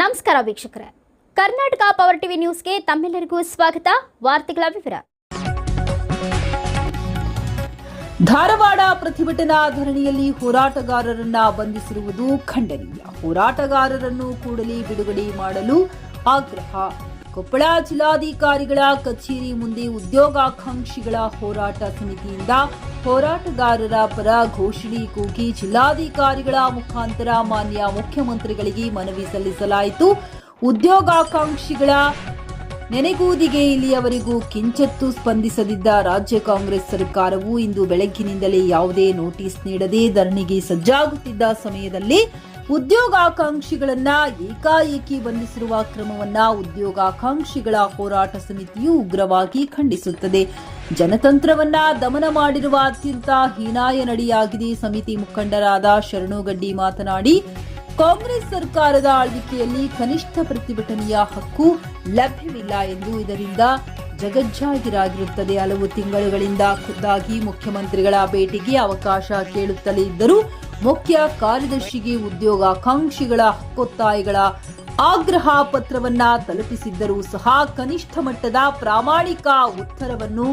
ನಮಸ್ಕಾರ ವೀಕ್ಷಕರೇ. Karnataka power TV ನ್ಯೂಸ್ಗೆ ತಮ್ಮೆಲ್ಲರಿಗೂ ಸ್ವಾಗತ. ವಾರ್ತೆಗಳ ವಿವರ. ಧಾರವಾಡ ಪ್ರತಿಭಟನಾ ಧರಣಿಯಲ್ಲಿ ಹೋರಾಟಗಾರರನ್ನ ಬಂಧಿಸಿರುವುದು ಖಂಡನೀಯ. ಹೋರಾಟಗಾರರನ್ನು ಕೂಡಲೇ ಬಿಡುಗಡೆ ಮಾಡಲು ಆಗ್ರಹ. ಕೊಪ್ಪಳ ಜಿಲ್ಲಾಧಿಕಾರಿಗಳ ಕಚೇರಿ ಮುಂದೆ ಉದ್ಯೋಗಾಕಾಂಕ್ಷಿಗಳ ಹೋರಾಟ ಸಮಿತಿಯಿಂದ ಹೋರಾಟಗಾರರ ಪರ ಘೋಷಣೆ ಕೂಗಿ ಜಿಲ್ಲಾಧಿಕಾರಿಗಳ ಮುಖಾಂತರ ಮಾನ್ಯ ಮುಖ್ಯಮಂತ್ರಿಗಳಿಗೆ ಮನವಿ ಸಲ್ಲಿಸಲಾಯಿತು. ಉದ್ಯೋಗಾಕಾಂಕ್ಷಿಗಳ ನೆನೆಗೂದಿಗೆ ಇಲ್ಲಿಯವರೆಗೂ ಕಿಂಚತ್ತು ಸ್ಪಂದಿಸದಿದ್ದ ರಾಜ್ಯ ಕಾಂಗ್ರೆಸ್ ಸರ್ಕಾರವು ಇಂದು ಬೆಳಗ್ಗಿನಿಂದಲೇ ಯಾವುದೇ ನೋಟಿಸ್ ನೀಡದೆ ಧರಣಿಗೆ ಸಜ್ಜಾಗುತ್ತಿದ್ದ ಸಮಯದಲ್ಲಿ ಉದ್ಯೋಗಾಕಾಂಕ್ಷಿಗಳನ್ನ ಏಕಾಏಕಿ ಬಂಧಿಸಿರುವ ಕ್ರಮವನ್ನ ಉದ್ಯೋಗಾಕಾಂಕ್ಷಿಗಳ ಹೋರಾಟ ಸಮಿತಿಯು ಉಗ್ರವಾಗಿ ಖಂಡಿಸುತ್ತದೆ. ಜನತಂತ್ರವನ್ನ ದಮನ ಮಾಡಿರುವ ಅತ್ಯಂತ ಹೀನಾಯ ನಡೆಯಾಗಿದೆ. ಸಮಿತಿ ಮುಖಂಡರಾದ ಶರಣುಗಡ್ಡಿ ಮಾತನಾಡಿ, ಕಾಂಗ್ರೆಸ್ ಸರ್ಕಾರದ ಆಳ್ವಿಕೆಯಲ್ಲಿ ಕನಿಷ್ಠ ಪ್ರತಿಭಟನೆಯ ಹಕ್ಕು ಲಭ್ಯವಿಲ್ಲ ಎಂದು ಇದರಿಂದ ಜಗಜ್ಜಾಗಿರಾಗಿರುತ್ತದೆ ಹಲವು ತಿಂಗಳುಗಳಿಂದ ಖುದ್ದಾಗಿ ಮುಖ್ಯಮಂತ್ರಿಗಳ ಭೇಟಿಗೆ ಅವಕಾಶ ಕೇಳುತ್ತಲೇ ಇದ್ದರೂ ಮುಖ್ಯ ಕಾರ್ಯದರ್ಶಿಗೆ ಉದ್ಯೋಗಾಕಾಂಕ್ಷಿಗಳ ಹಕ್ಕೊತ್ತಾಯಗಳ ಆಗ್ರಹ ಪತ್ರವನ್ನ ತಲುಪಿಸಿದ್ದರೂ ಸಹ ಕನಿಷ್ಠ ಮಟ್ಟದ ಪ್ರಾಮಾಣಿಕ ಉತ್ತರವನ್ನು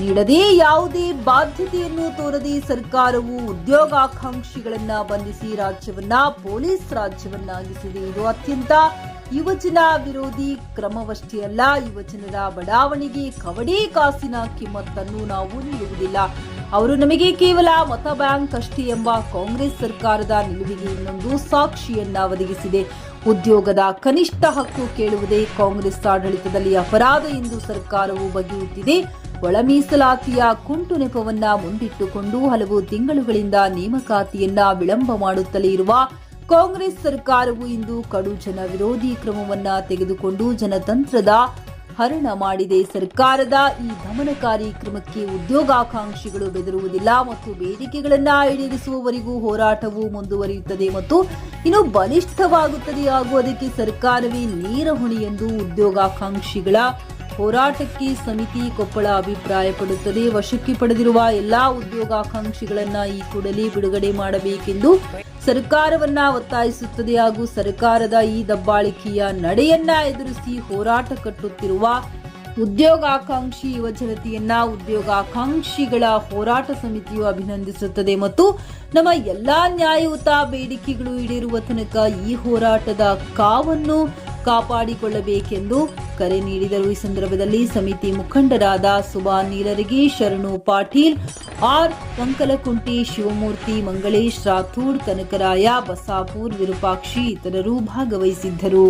ನೀಡದೆ ಯಾವುದೇ ಬಾಧ್ಯತೆಯನ್ನು ತೋರದೆ ಸರ್ಕಾರವು ಉದ್ಯೋಗಾಕಾಂಕ್ಷಿಗಳನ್ನ ಬಂಧಿಸಿ ರಾಜ್ಯವನ್ನ ಪೊಲೀಸ್ ರಾಜ್ಯವನ್ನಾಗಿಸಿದೆ. ಇದು ಅತ್ಯಂತ ಯುವಜನ ವಿರೋಧಿ ಕ್ರಮವಷ್ಟೇ ಅಲ್ಲ ಯುವಜನರ ಬಡಾವಣೆಗೆ ಕವಡೆ ಕಾಸಿನ ಕಿಮ್ಮತ್ತನ್ನು ನಾವು ನೀಡುವುದಿಲ್ಲ. ಅವರು ನಮಗೆ ಕೇವಲ ಮತ ಬ್ಯಾಂಕ್ ಅಷ್ಟೇ ಎಂಬ ಕಾಂಗ್ರೆಸ್ ಸರ್ಕಾರದ ನಿಲುವಿಗೆ ಇನ್ನೊಂದು ಸಾಕ್ಷಿಯನ್ನ ಒದಗಿಸಿದೆ. ಉದ್ಯೋಗದ ಕನಿಷ್ಠ ಹಕ್ಕು ಕೇಳುವುದೇ ಕಾಂಗ್ರೆಸ್ ಆಡಳಿತದಲ್ಲಿ ಅಪರಾಧ ಎಂದು ಸರ್ಕಾರವು ಬಗೆಯುತ್ತಿದೆ. ಒಳ ಮೀಸಲಾತಿಯ ಕುಂಟು ನೆಪವನ್ನ ಮುಂದಿಟ್ಟುಕೊಂಡು ಹಲವು ತಿಂಗಳುಗಳಿಂದ ನೇಮಕಾತಿಯನ್ನ ವಿಳಂಬ ಮಾಡುತ್ತಲೇ ಇರುವ ಕಾಂಗ್ರೆಸ್ ಸರ್ಕಾರವು ಇಂದು ಕಡು ಜನ ವಿರೋಧಿ ಕ್ರಮವನ್ನ ತೆಗೆದುಕೊಂಡು ಜನತಂತ್ರದ ಹರಣ ಮಾಡಿದೆ. ಸರ್ಕಾರದ ಈ ದಮನಕಾರಿ ಕ್ರಮಕ್ಕೆ ಉದ್ಯೋಗಾಕಾಂಕ್ಷಿಗಳು ಬೆದರುವುದಿಲ್ಲ ಮತ್ತು ಬೇಡಿಕೆಗಳನ್ನ ಈಡೇರಿಸುವವರೆಗೂ ಹೋರಾಟವು ಮುಂದುವರಿಯುತ್ತದೆ ಮತ್ತು ಇನ್ನು ಬಲಿಷ್ಠವಾಗುತ್ತದೆ ಹಾಗೂ ಅದಕ್ಕೆ ಸರ್ಕಾರವೇ ನೇರ ಹೊಣೆ ಎಂದು ಉದ್ಯೋಗಾಕಾಂಕ್ಷಿಗಳ ಹೋರಾಟಕ್ಕೆ ಸಮಿತಿ ಕೊಪ್ಪಳ ಅಭಿಪ್ರಾಯಪಡುತ್ತದೆ. ವಶಕ್ಕೆ ಪಡೆದಿರುವ ಎಲ್ಲಾ ಉದ್ಯೋಗಾಕಾಂಕ್ಷಿಗಳನ್ನ ಈ ಕೂಡಲೇ ಬಿಡುಗಡೆ ಮಾಡಬೇಕೆಂದು ಸರ್ಕಾರವನ್ನ ಒತ್ತಾಯಿಸುತ್ತದೆ ಹಾಗೂ ಸರ್ಕಾರದ ಈ ದಬ್ಬಾಳಿಕೆಯ ನಡೆಯನ್ನ ಎದುರಿಸಿ ಹೋರಾಟ ಕಟ್ಟುತ್ತಿರುವ ಉದ್ಯೋಗಾಕಾಂಕ್ಷಿ ಯುವಜನತೆಯನ್ನ ಉದ್ಯೋಗಾಕಾಂಕ್ಷಿಗಳ ಹೋರಾಟ ಸಮಿತಿಯು ಅಭಿನಂದಿಸುತ್ತದೆ ಮತ್ತು ನಮ್ಮ ಎಲ್ಲಾ ನ್ಯಾಯಯುತ ಬೇಡಿಕೆಗಳು ಈಡೇರುವ ತನಕ ಈ ಹೋರಾಟದ ಕಾವನ್ನು ಕಾಪಾಡಿಕೊಳ್ಳಬೇಕೆಂದು ಕರೆ ನೀಡಿದರು. ಈ ಸಂದರ್ಭದಲ್ಲಿ ಸಮಿತಿ ಮುಖಂಡರಾದ ಸುಭಾ ನೀಲರಿಗೆ ಶರಣು ಪಾಟೀಲ್, ಆರ್. ಕಂಕಲಕುಂಟಿ ಶಿವಮೂರ್ತಿ, ಮಂಗಳೇಶ್, ರಾಥೋಡ್, ಕನಕರಾಯ, ಬಸಾಪೂರ್, ವಿರೂಪಾಕ್ಷಿ ಇತರರು ಭಾಗವಹಿಸಿದ್ದರು.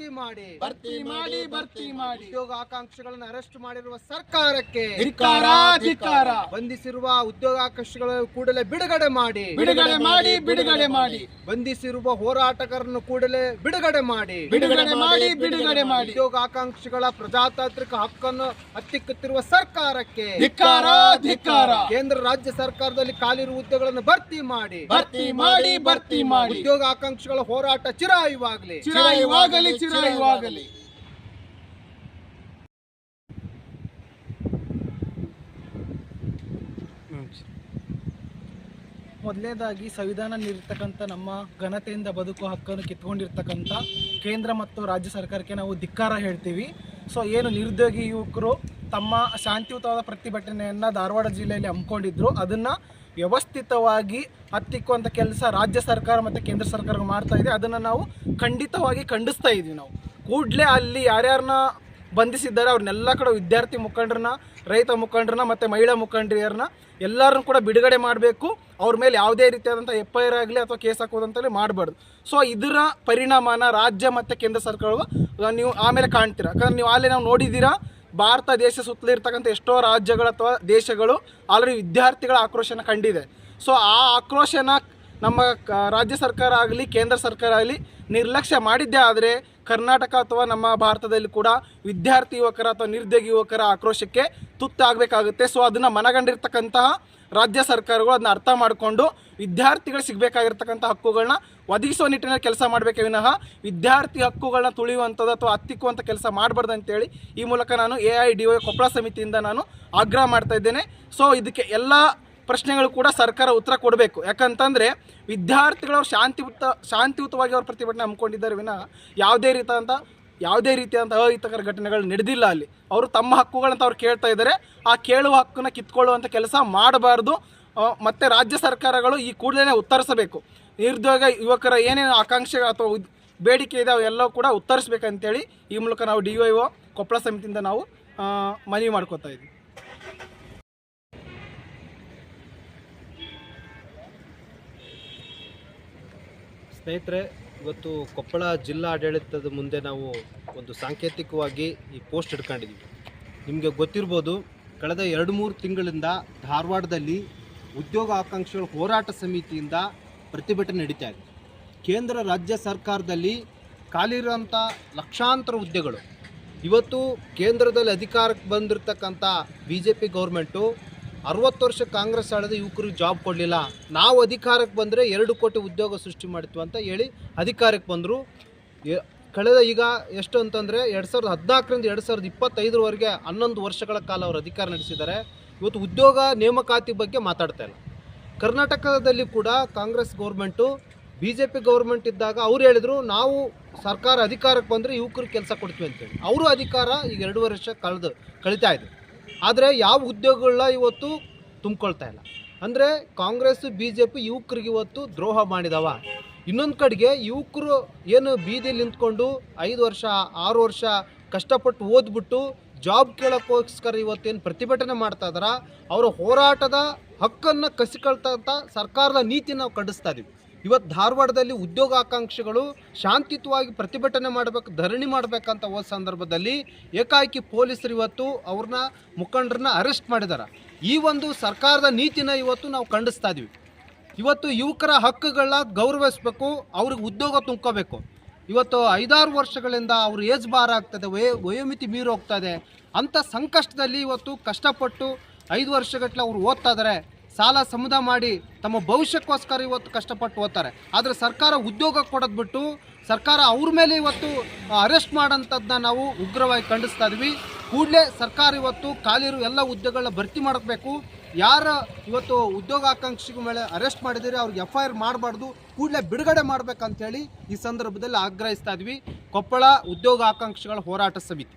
ಭರ್ತಿ ಮಾಡಿ. ಭರ್ತಿ ಮಾಡಿ ಭರ್ತಿ ಮಾಡಿ. ಉದ್ಯೋಗ ಆಕಾಂಕ್ಷಿಗಳನ್ನು ಅರೆಸ್ಟ್ ಮಾಡಿರುವ ಸರ್ಕಾರಕ್ಕೆ ಧಿಕ್ಕಾರ ಧಿಕ್ಕಾರ ಬಂಧಿಸಿರುವ ಉದ್ಯೋಗಾಕಾಂಕ್ಷಿಗಳ ಕೂಡಲೇ ಬಿಡುಗಡೆ ಮಾಡಿ. ಬಿಡುಗಡೆ ಮಾಡಿ ಬಿಡುಗಡೆ ಮಾಡಿ. ಬಂಧಿಸಿರುವ ಹೋರಾಟಗಾರರನ್ನು ಕೂಡಲೇ ಬಿಡುಗಡೆ ಮಾಡಿ. ಬಿಡುಗಡೆ ಮಾಡಿ ಬಿಡುಗಡೆ ಮಾಡಿ. ಉದ್ಯೋಗಾಕಾಂಕ್ಷಿಗಳ ಪ್ರಜಾತಾಂತ್ರಿಕ ಹಕ್ಕನ್ನು ಹತ್ತಿಕ್ಕುತ್ತಿರುವ ಸರ್ಕಾರಕ್ಕೆ ಧಿಕ್ಕಾರ ಧಿಕ್ಕಾರ ಕೇಂದ್ರ ರಾಜ್ಯ ಸರ್ಕಾರದಲ್ಲಿ ಖಾಲಿರುವ ಹುದ್ದೆಗಳನ್ನು ಭರ್ತಿ ಮಾಡಿ. ಭರ್ತಿ ಮಾಡಿ ಭರ್ತಿ ಮಾಡಿ. ಉದ್ಯೋಗಾಕಾಂಕ್ಷಿಗಳ ಹೋರಾಟ ಚಿರಾಯುವಾಗಲಿ. ಚಿರಾಯುವಾಗಲಿ ಚಿರಾಯುವಾಗಲಿ ಮೊದಲನೇದಾಗಿ ಸಂವಿಧಾನ ನೀಡಿರ್ತಕ್ಕಂಥ ನಮ್ಮ ಘನತೆಯಿಂದ ಬದುಕುವ ಹಕ್ಕನ್ನು ಕಿತ್ಕೊಂಡಿರ್ತಕ್ಕಂಥ ಕೇಂದ್ರ ಮತ್ತು ರಾಜ್ಯ ಸರ್ಕಾರಕ್ಕೆ ನಾವು ಧಿಕ್ಕಾರ ಹೇಳ್ತೀವಿ. ಸೊ ಏನು ನಿರುದ್ಯೋಗಿ ಯುವಕರು ತಮ್ಮ ಶಾಂತಿಯುತವಾದ ಪ್ರತಿಭಟನೆಯನ್ನು ಧಾರವಾಡ ಜಿಲ್ಲೆಯಲ್ಲಿ ಹಮ್ಮಿಕೊಂಡಿದ್ದರು ಅದನ್ನು ವ್ಯವಸ್ಥಿತವಾಗಿ ಹತ್ತಿಕ್ಕುವಂಥ ಕೆಲಸ ರಾಜ್ಯ ಸರ್ಕಾರ ಮತ್ತು ಕೇಂದ್ರ ಸರ್ಕಾರ ಮಾಡ್ತಾ ಇದೆ. ಅದನ್ನು ನಾವು ಖಂಡಿತವಾಗಿ ಖಂಡಿಸ್ತಾ ಇದ್ದೀವಿ ನಾವು. ಕೂಡಲೇ ಅಲ್ಲಿ ಯಾರ್ಯಾರನ್ನ ಬಂಧಿಸಿದ್ದಾರೆ, ಅವ್ರನ್ನೆಲ್ಲ ಕಡೆ ವಿದ್ಯಾರ್ಥಿ ಮುಖಂಡರನ್ನ, ರೈತ ಮುಖಂಡರನ್ನ ಮತ್ತು ಮಹಿಳಾ ಮುಖಂಡರಿಯರನ್ನ ಎಲ್ಲರನ್ನು ಕೂಡ ಬಿಡುಗಡೆ ಮಾಡಬೇಕು. ಅವ್ರ ಮೇಲೆ ಯಾವುದೇ ರೀತಿಯಾದಂಥ ಎಫ್ ಐ ಆರ್ ಆಗಲಿ ಅಥವಾ ಕೇಸ್ ಹಾಕೋದಂತಲೇ ಮಾಡಬಾರ್ದು. ಸೊ ಇದರ ಪರಿಣಾಮನ ರಾಜ್ಯ ಮತ್ತು ಕೇಂದ್ರ ಸರ್ಕಾರಗಳು ನೀವು ಆಮೇಲೆ ಕಾಣ್ತೀರಾ? ಯಾಕಂದ್ರೆ ನೀವು ಅಲ್ಲಿ ನಾವು ನೋಡಿದ್ದೀರಾ ಭಾರತ ದೇಶ ಸುತ್ತಲೂ ಇರ್ತಕ್ಕಂಥ ಎಷ್ಟೋ ರಾಜ್ಯಗಳು ಅಥವಾ ದೇಶಗಳು ಆಲ್ರೆಡಿ ವಿದ್ಯಾರ್ಥಿಗಳ ಆಕ್ರೋಶನ ಕಂಡಿದೆ. ಸೊ ಆ ಆಕ್ರೋಶನ ನಮ್ಮ ರಾಜ್ಯ ಸರ್ಕಾರ ಆಗಲಿ, ಕೇಂದ್ರ ಸರ್ಕಾರ ಆಗಲಿ ನಿರ್ಲಕ್ಷ್ಯ ಮಾಡಿದ್ದೇ ಆದರೆ ಕರ್ನಾಟಕ ಅಥವಾ ನಮ್ಮ ಭಾರತದಲ್ಲಿ ಕೂಡ ವಿದ್ಯಾರ್ಥಿ ಯುವಕರ ಅಥವಾ ನಿರುದ್ಯೋಗಿ ಯುವಕರ ಆಕ್ರೋಶಕ್ಕೆ ತುತ್ತಾಗಬೇಕಾಗುತ್ತೆ. ಸೊ ಅದನ್ನು ಮನಗಂಡಿರ್ತಕ್ಕಂತಹ ರಾಜ್ಯ ಸರ್ಕಾರಗಳು ಅದನ್ನ ಅರ್ಥ ಮಾಡಿಕೊಂಡು ವಿದ್ಯಾರ್ಥಿಗಳು ಸಿಗಬೇಕಾಗಿರ್ತಕ್ಕಂಥ ಹಕ್ಕುಗಳನ್ನ ಒದಗಿಸುವ ನಿಟ್ಟಿನಲ್ಲಿ ಕೆಲಸ ಮಾಡಬೇಕೇ. ವಿನಃ ವಿದ್ಯಾರ್ಥಿ ಹಕ್ಕುಗಳನ್ನ ತುಳಿಯುವಂಥದ್ದು ಅಥವಾ ಹತ್ತಿಕ್ಕುವಂಥ ಕೆಲಸ ಮಾಡಬಾರ್ದು ಅಂತೇಳಿ ಈ ಮೂಲಕ ನಾನು A I, D O Koppal ಸಮಿತಿಯಿಂದ ನಾನು ಆಗ್ರಹ ಮಾಡ್ತಾ ಇದ್ದೇನೆ. ಸೊ ಇದಕ್ಕೆ ಎಲ್ಲ ಪ್ರಶ್ನೆಗಳು ಕೂಡ ಸರ್ಕಾರ ಉತ್ತರ ಕೊಡಬೇಕು. ಯಾಕಂತಂದರೆ ವಿದ್ಯಾರ್ಥಿಗಳು ಶಾಂತಿಯುತ, ಶಾಂತಿಯುತವಾಗಿ ಅವ್ರ ಪ್ರತಿಭಟನೆ ಹಮ್ಮಿಕೊಂಡಿದ್ದಾರೆ. ವಿನಃ ಯಾವುದೇ ರೀತಿಯಾದಂಥ ಯಾವುದೇ ರೀತಿಯಾದಂಥ ಅಹಿತಕರ ಘಟನೆಗಳು ನಡೆದಿಲ್ಲ ಅಲ್ಲಿ. ಅವರು ತಮ್ಮ ಹಕ್ಕುಗಳಂತ ಅವ್ರು ಕೇಳ್ತಾ ಇದ್ದಾರೆ. ಆ ಕೇಳುವ ಹಕ್ಕನ್ನ ಕಿತ್ಕೊಳ್ಳುವಂಥ ಕೆಲಸ ಮಾಡಬಾರ್ದು. ಮತ್ತು ರಾಜ್ಯ ಸರ್ಕಾರಗಳು ಈ ಕೂಡಲೇ ಉತ್ತರಿಸಬೇಕು. ನಿರುದ್ಯೋಗ ಯುವಕರ ಏನೇನು ಆಕಾಂಕ್ಷೆ ಅಥವಾ ಬೇಡಿಕೆ ಇದೆ ಅವೆಲ್ಲವೂ ಕೂಡ ಉತ್ತರಿಸ್ಬೇಕಂತೇಳಿ ಈ ಮೂಲಕ ನಾವು ಡಿ ಒ ಕೊಪ್ಪಳ ಸಮಿತಿಯಿಂದ ನಾವು ಮನವಿ ಮಾಡ್ಕೋತಾ ಇದ್ವಿ ಸ್ನೇಹಿತರೆ ಇವತ್ತು ಕೊಪ್ಪಳ ಜಿಲ್ಲಾ ಆಡಳಿತದ ಮುಂದೆ ನಾವು ಒಂದು ಸಾಂಕೇತಿಕವಾಗಿ ಈ ಪೋಸ್ಟ್ ಇಟ್ಕೊಂಡಿದ್ದೀವಿ. ನಿಮಗೆ ಗೊತ್ತಿರ್ಬೋದು, ಕಳೆದ ಎರಡು ಮೂರು ತಿಂಗಳಿಂದ ಧಾರವಾಡದಲ್ಲಿ ಉದ್ಯೋಗ ಆಕಾಂಕ್ಷಿಗಳ ಹೋರಾಟ ಸಮಿತಿಯಿಂದ ಪ್ರತಿಭಟನೆ ನಡೀತಾ ಇದೆ. ಕೇಂದ್ರ ರಾಜ್ಯ ಸರ್ಕಾರದಲ್ಲಿ ಖಾಲಿ ಇರುವಂಥ ಲಕ್ಷಾಂತರ ಹುದ್ದೆಗಳು. ಇವತ್ತು ಕೇಂದ್ರದಲ್ಲಿ ಅಧಿಕಾರಕ್ಕೆ ಬಂದಿರತಕ್ಕಂಥ ಬಿ ಜೆ ಪಿ ಗೌರ್ಮೆಂಟು ಅರವತ್ತು ವರ್ಷ ಕಾಂಗ್ರೆಸ್ ಆಳಿದ ಯುವಕರಿಗೆ ಜಾಬ್ ಕೊಡಲಿಲ್ಲ. ನಾವು ಅಧಿಕಾರಕ್ಕೆ ಬಂದರೆ ಎರಡು ಕೋಟಿ ಉದ್ಯೋಗ ಸೃಷ್ಟಿ ಮಾಡ್ತೀವಿ ಅಂತ ಹೇಳಿ ಅಧಿಕಾರಕ್ಕೆ ಬಂದರು. ಕಳೆದ ಈಗ ಎಷ್ಟು ಅಂತಂದರೆ ಎರಡು ಸಾವಿರದ ಹದಿನಾಲ್ಕರಿಂದ ಎರಡು ಸಾವಿರದ ಇಪ್ಪತ್ತೈದರವರೆಗೆ ಹನ್ನೊಂದು ವರ್ಷಗಳ ಕಾಲ ಅವರು ಅಧಿಕಾರ ನಡೆಸಿದ್ದಾರೆ. ಇವತ್ತು ಉದ್ಯೋಗ ನೇಮಕಾತಿ ಬಗ್ಗೆ ಮಾತಾಡ್ತಾ ಇಲ್ಲ. ಕರ್ನಾಟಕದಲ್ಲಿ ಕೂಡ Congress government B J P government ಇದ್ದಾಗ ಅವ್ರು ಹೇಳಿದರು, ನಾವು ಸರ್ಕಾರ ಅಧಿಕಾರಕ್ಕೆ ಬಂದರೆ ಯುವಕರಿಗೆ ಕೆಲಸ ಕೊಡ್ತೀವಿ ಅಂತೇಳಿ ಅವರು ಅಧಿಕಾರ ಈಗ ಎರಡೂವರೆ ವರ್ಷ ಕಳೆದು, ಕಳೀತಾ ಇದೆ. ಆದರೆ ಯಾವ ಉದ್ಯೋಗಗಳನ್ನ ಇವತ್ತು ತುಂಬಿಕೊಳ್ತಾ ಇಲ್ಲ. ಅಂದರೆ ಕಾಂಗ್ರೆಸ್ ಬಿ ಜೆ ಪಿ ಯುವಕರಿಗೆ ಇವತ್ತು ದ್ರೋಹ ಮಾಡಿದವ. ಇನ್ನೊಂದು ಕಡೆಗೆ ಯುವಕರು ಏನು ಬೀದಿಲಿ ನಿಂತ್ಕೊಂಡು ಐದು ವರ್ಷ, ಆರು ವರ್ಷ ಕಷ್ಟಪಟ್ಟು ಓದ್ಬಿಟ್ಟು ಜಾಬ್ ಕೇಳೋಕ್ಕೋಸ್ಕರ ಇವತ್ತೇನು ಪ್ರತಿಭಟನೆ ಮಾಡ್ತಾ ಇದಾರ ಅವರ ಹೋರಾಟದ ಹಕ್ಕನ್ನು ಕಸಿಕೊಳ್ತಂಥ ಸರ್ಕಾರದ ನೀತಿ ನಾವು ಖಂಡಿಸ್ತಾ ಇದೀವಿ. ಇವತ್ತು ಧಾರವಾಡದಲ್ಲಿ ಉದ್ಯೋಗ ಆಕಾಂಕ್ಷಿಗಳು ಶಾಂತಿಯುತವಾಗಿ ಪ್ರತಿಭಟನೆ ಮಾಡಬೇಕು, ಧರಣಿ ಮಾಡಬೇಕಂತ ಹೋದ ಸಂದರ್ಭದಲ್ಲಿ ಏಕಾಏಕಿ ಪೊಲೀಸರು ಇವತ್ತು ಅವ್ರನ್ನ ಮುಖಂಡರನ್ನ ಅರೆಸ್ಟ್ ಮಾಡಿದ್ದಾರೆ ಈ ಒಂದು ಸರ್ಕಾರದ ನೀತಿನ ಇವತ್ತು ನಾವು ಖಂಡಿಸ್ತಾ ಇದೀವಿ. ಇವತ್ತು ಯುವಕರ ಹಕ್ಕುಗಳನ್ನ ಗೌರವಿಸಬೇಕು, ಅವ್ರಿಗೆ ಉದ್ಯೋಗ ತುಂಬ್ಕೋಬೇಕು. ಇವತ್ತು ಐದಾರು ವರ್ಷಗಳಿಂದ ಅವ್ರ ಏಜ್ ಬಾರ್ ಆಗ್ತದೆ, ವಯ, ವಯೋಮಿತಿ ಮೀರಿ ಹೋಗ್ತಾ ಇದೆ. ಅಂಥ ಸಂಕಷ್ಟದಲ್ಲಿ ಇವತ್ತು ಕಷ್ಟಪಟ್ಟು ಐದು ವರ್ಷಗಟ್ಟಲೆ ಅವ್ರು ಓದ್ತಾ ಇದ್ದಾರೆ ಸಾಲ ಸಮುದ ಮಾಡಿ ತಮ್ಮ ಭವಿಷ್ಯಕ್ಕೋಸ್ಕರ ಇವತ್ತು ಕಷ್ಟಪಟ್ಟು ಓದ್ತಾರೆ. ಆದರೆ ಸರ್ಕಾರ ಉದ್ಯೋಗ ಕೊಡೋದು ಬಿಟ್ಟು ಸರ್ಕಾರ ಅವ್ರ ಮೇಲೆ ಇವತ್ತು ಅರೆಸ್ಟ್ ಮಾಡೋಂಥದ್ದನ್ನ ನಾವು ಉಗ್ರವಾಗಿ ಖಂಡಿಸ್ತಾ ಇದ್ವಿ. ಕೂಡಲೇ ಸರ್ಕಾರ ಇವತ್ತು ಖಾಲಿರು ಎಲ್ಲ ಹುದ್ದೆಗಳನ್ನ ಭರ್ತಿ ಮಾಡಬೇಕು. ಯಾರ ಇವತ್ತು ಉದ್ಯೋಗ ಆಕಾಂಕ್ಷಿಗಳ ಮೇಲೆ ಅರೆಸ್ಟ್ ಮಾಡಿದರೆ, ಅವ್ರಿಗೆ ಎಫ್ ಐ ಆರ್ ಮಾಡಬಾರ್ದು, ಕೂಡಲೇ ಬಿಡುಗಡೆ ಮಾಡ್ಬೇಕಂತೇಳಿ ಈ ಸಂದರ್ಭದಲ್ಲಿ ಆಗ್ರಹಿಸ್ತಾ ಇದ್ವಿ. ಕೊಪ್ಪಳ ಉದ್ಯೋಗ ಆಕಾಂಕ್ಷಿಗಳ ಹೋರಾಟ ಸಮಿತಿ.